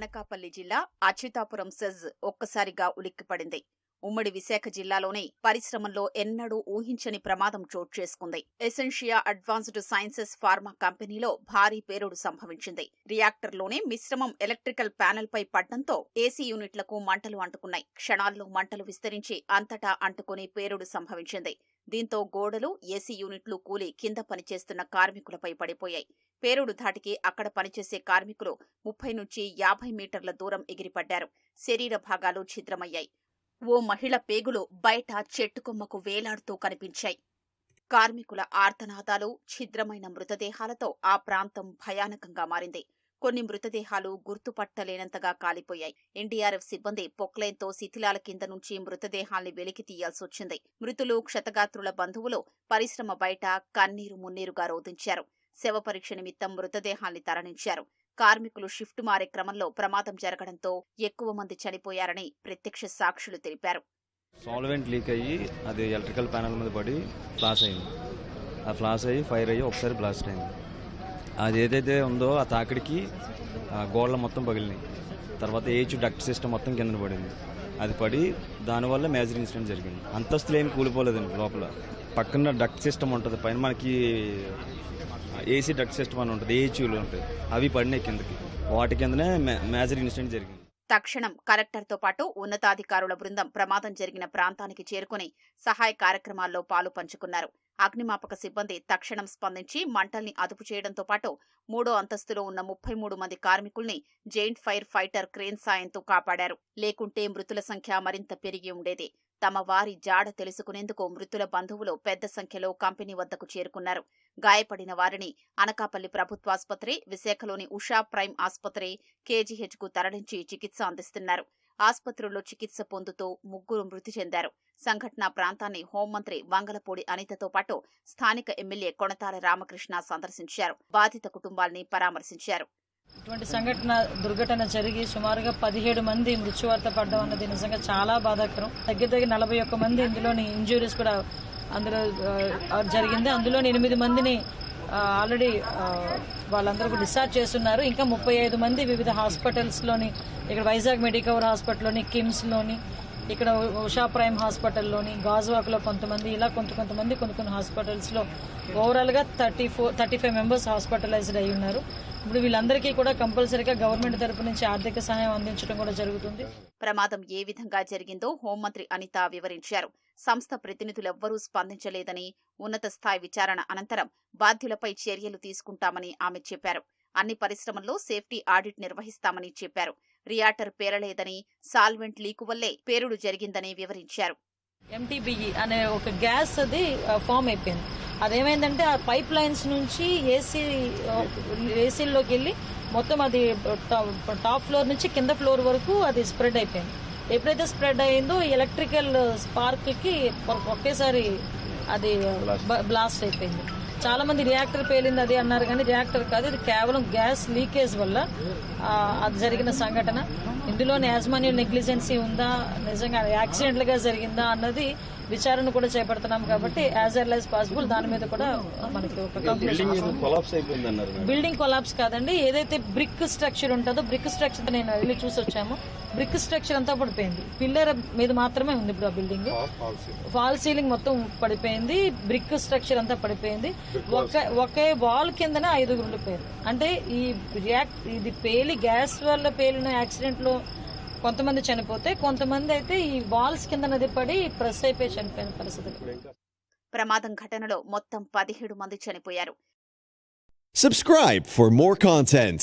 అనకాపల్లి జిల్లా అచ్యుతాపురం సెజ్ ఒక్కసారిగా ఉలిక్కిపడింది. ఉమ్మడి విశాఖ జిల్లాలోని పరిశ్రమల్లో ఎన్నడూ ఊహించని ప్రమాదం చోటు చేసుకుంది. ఎసెన్షియా అడ్వాన్స్డ్ సైన్సెస్ ఫార్మా కంపెనీలో భారీ పేరుడు సంభవించింది. రియాక్టర్లోనే మిశ్రమం ఎలక్ట్రికల్ ప్యానెల్ పై పడ్డంతో ఏసీ యూనిట్లకు మంటలు అంటుకున్నాయి. క్షణాల్లో మంటలు విస్తరించి అంతటా అంటుకుని పేరుడు సంభవించింది. దీంతో గోడలు ఏసీ యూనిట్లు కూలి కింద పనిచేస్తున్న కార్మికులపై పడిపోయాయి. పేరుడు ధాటికి అక్కడ పనిచేసే కార్మికులు ముప్పై నుంచి యాభై మీటర్ల దూరం ఎగిరిపడ్డారు. శరీర భాగాలు ఛిద్రమయ్యాయి. ఓ మహిళ పేగులు బయట చెట్టుకొమ్మకు వేలాడుతూ కనిపించాయి. కార్మికుల ఆర్తనాదాలు ఛిద్రమైన మృతదేహాలతో ఆ ప్రాంతం భయానకంగా మారింది. కొన్ని మృతదేహాలు గుర్తుపట్టలేనంతగా కాలిపోయాయి. ఎన్డీఆర్ఎఫ్ సిబ్బంది పొక్లైన్తో శిథిలాల కింద నుంచి మృతదేహాల్ని వెలికి తీయాల్సొచ్చింది మృతులు క్షతగాత్రుల బంధువులు పరిశ్రమ బయట కన్నీరు మున్నీరుగా రోధించారు. శవ పరీక్ష నిమిత్తం మృతదేహాల్ని తరలించారు. కార్మికులు షిఫ్ట్ మారే క్రమంలో ప్రమాదం జరగడంతో ఎక్కువ మంది చనిపోయారని ప్రత్యక్ష సాక్షులు తెలిపారు. సాల్వెంట్ లీక్ అయ్యి అది ఎలక్ట్రికల్ ప్యానల్ మీద పడి ఫ్లాష్ అయింది. ఆ ఫ్లాష్ అయ్యి ఫైర్ అయ్యి ఒకసారి బ్లాస్ట్ అయింది. అది ఏదైతే ఉందో ఆ తాకిడికి ఆ గోడలు మొత్తం పగిలినాయి. తర్వాత ఏచు డక్ట్ సిస్టమ్ మొత్తం కింద పడింది. అది పడి దానివల్ల మేజర్ ఇన్సిడెంట్ జరిగింది. అంతస్తులు ఏమి కూలిపోలేదండి లోపల. పక్కన డక్ట్ సిస్టమ్ ఉంటుంది పైన మనకి ఏసీ డక్ట్ సిస్టమ్ అని ఉంటుంది ఏచూలు ఉంటాయి. అవి పడినాయి కిందకి. వాటి కిందనే మేజర్ ఇన్సిడెంట్ జరిగింది. తక్షణం కలెక్టర్తో పాటు ఉన్నతాధికారుల బృందం ప్రమాదం జరిగిన ప్రాంతానికి చేరుకుని సహాయ కార్యక్రమాల్లో పాలు పంచుకున్నారు. అగ్నిమాపక సిబ్బంది తక్షణం స్పందించి మంటల్ని అదుపు చేయడంతో పాటు మూడో అంతస్తులో ఉన్న ముప్పై మూడు మంది కార్మికుల్ని జైంట్ ఫైర్ ఫైటర్ క్రేన్ సాయంతో కాపాడారు. లేకుంటే మృతుల సంఖ్య మరింత పెరిగి ఉండేది. తమ వారి జాడ తెలుసుకునేందుకు మృతుల బంధువులు పెద్ద సంఖ్యలో కంపెనీ వద్దకు చేరుకున్నారు. గాయపడిన వారిని అనకాపల్లి ప్రభుత్వాసుపత్రి విశాఖలోని ఉషా ప్రైమ్ ఆసుపత్రి కేజీహెచ్కు తరలించి చికిత్స అందిస్తున్నారు. ఆసుపత్రుల్లో చికిత్స పొందుతూ ముగ్గురు మృతి చెందారు. సంఘటనా ప్రాంతాన్ని హోంమంత్రి వంగలపూడి అనితతో పాటు స్థానిక ఎమ్మెల్యే కొణతాల రామకృష్ణ సందర్శించారు. బాధిత కుటుంబాల్ని పరామర్శించారు. ఇటువంటి సంఘటన దుర్ఘటన జరిగి సుమారుగా పదిహేడు మంది మృత్యువార్త పడ్డం అన్నది నిజంగా చాలా బాధాకరం. దగ్గర దగ్గర నలభై ఒక్క మంది ఇందులోని ఇంజురీస్ కూడా అందులో జరిగింది. అందులోని ఎనిమిది మందిని ఆల్రెడీ వాళ్ళందరూ డిశ్చార్జ్ చేస్తున్నారు. ఇంకా ముప్పై ఐదు మంది వివిధ హాస్పిటల్స్లోని ఇక్కడ వైజాగ్ మెడికవర్ హాస్పిటల్లోని కిమ్స్లోని ఇక్కడ ఉషా ప్రైమ్ హాస్పిటల్లోని గాజువాక్లో కొంతమంది ఇలా కొంత కొంతమంది కొన్ని కొన్ని హాస్పిటల్స్లో ఓవరాల్గా thirty four thirty five members hospitalized అయి ఉన్నారు. ఇప్పుడు వీళ్ళందరికీ కూడా కంపల్సరీగా గవర్నమెంట్ తరపు నుంచి ఆర్థిక సహాయం అందించడం కూడా జరుగుతుంది. ప్రమాదం ఏ విధంగా జరిగిందో హోంమంత్రి అనిత వివరించారు. సంస్థ ప్రతినిధులెవ్వరూ స్పందించలేదని ఉన్నత స్థాయి విచారణ అనంతరం బాధ్యులపై చర్యలు తీసుకుంటామని ఆమె చెప్పారు. అన్ని పరిశ్రమల్లో సేఫ్టీ ఆడిట్ నిర్వహిస్తామని చెప్పారు. రియాటర్ పేరలేదని సాల్వెంట్ లీకు వల్లే పేరుడు జరిగిందని వివరించారు. ఎంటీబీఈ అనే ఒక గ్యాస్ అది ఫామ్ అయిపోయింది. అదేమైందంటే ఆ పైప్ లైన్స్ నుంచి ఏసీ ఏసీల్లోకి వెళ్ళి మొత్తం అది టాప్ ఫ్లోర్ నుంచి కింద ఫ్లోర్ వరకు అది స్ప్రెడ్ అయిపోయింది. ఎప్పుడైతే స్ప్రెడ్ అయిందో ఎలక్ట్రికల్ స్పార్క్కి ఒకేసారి అది బ్లాస్ట్ అయిపోయింది. చాలా మంది రియాక్టర్ పేలింది అది అన్నారు కానీ రియాక్టర్ కాదు ఇది కేవలం గ్యాస్ లీకేజ్ వల్ల అది జరిగిన సంఘటన. ఇందులోని యాజమాన్యం నెగ్లిజెన్సీ ఉందా? నిజంగా యాక్సిడెంట్గా జరిగిందా? అన్నది విచారణ కూడా చేపడుతున్నాం కాబట్టి యాజ్ ఎర్ల్ యాజ్ పాసిబుల్ దాని మీద కూడా మనకి ఒక బిల్డింగ్ కొలాప్స్ కాదండి. ఏదైతే బ్రిక్ స్ట్రక్చర్ ఉంటుందో బ్రిక్ స్ట్రక్చర్ నేను వెళ్ళి చూసి వచ్చాము. బ్రిక్ స్ట్రక్చర్ అంతా పడిపోయింది. పిల్లర్ మీద మాత్రమే ఉంది ఇప్పుడు ఆ బిల్డింగ్ ఫాల్ సీలింగ్ మొత్తం పడిపోయింది. బ్రిక్ స్ట్రక్చర్ అంతా పడిపోయింది. ఒక ఒకే వాల్ కిందనే ఐదుగురు ఉండిపోయారు. అంటే ఈ రియాక్ట్ ఇది పేలి గ్యాస్ వల్ల పేలిన యాక్సిడెంట్లో కొంతమంది చనిపోతే కొంతమంది అయితే ఈ వాల్స్ కింద నది పడి ప్రెస్ అయిపోయి చనిపోయిన పరిస్థితి ప్రమాదం ఘటనలో మొత్తం పదిహేడు మంది చనిపోయారు Subscribe for more content.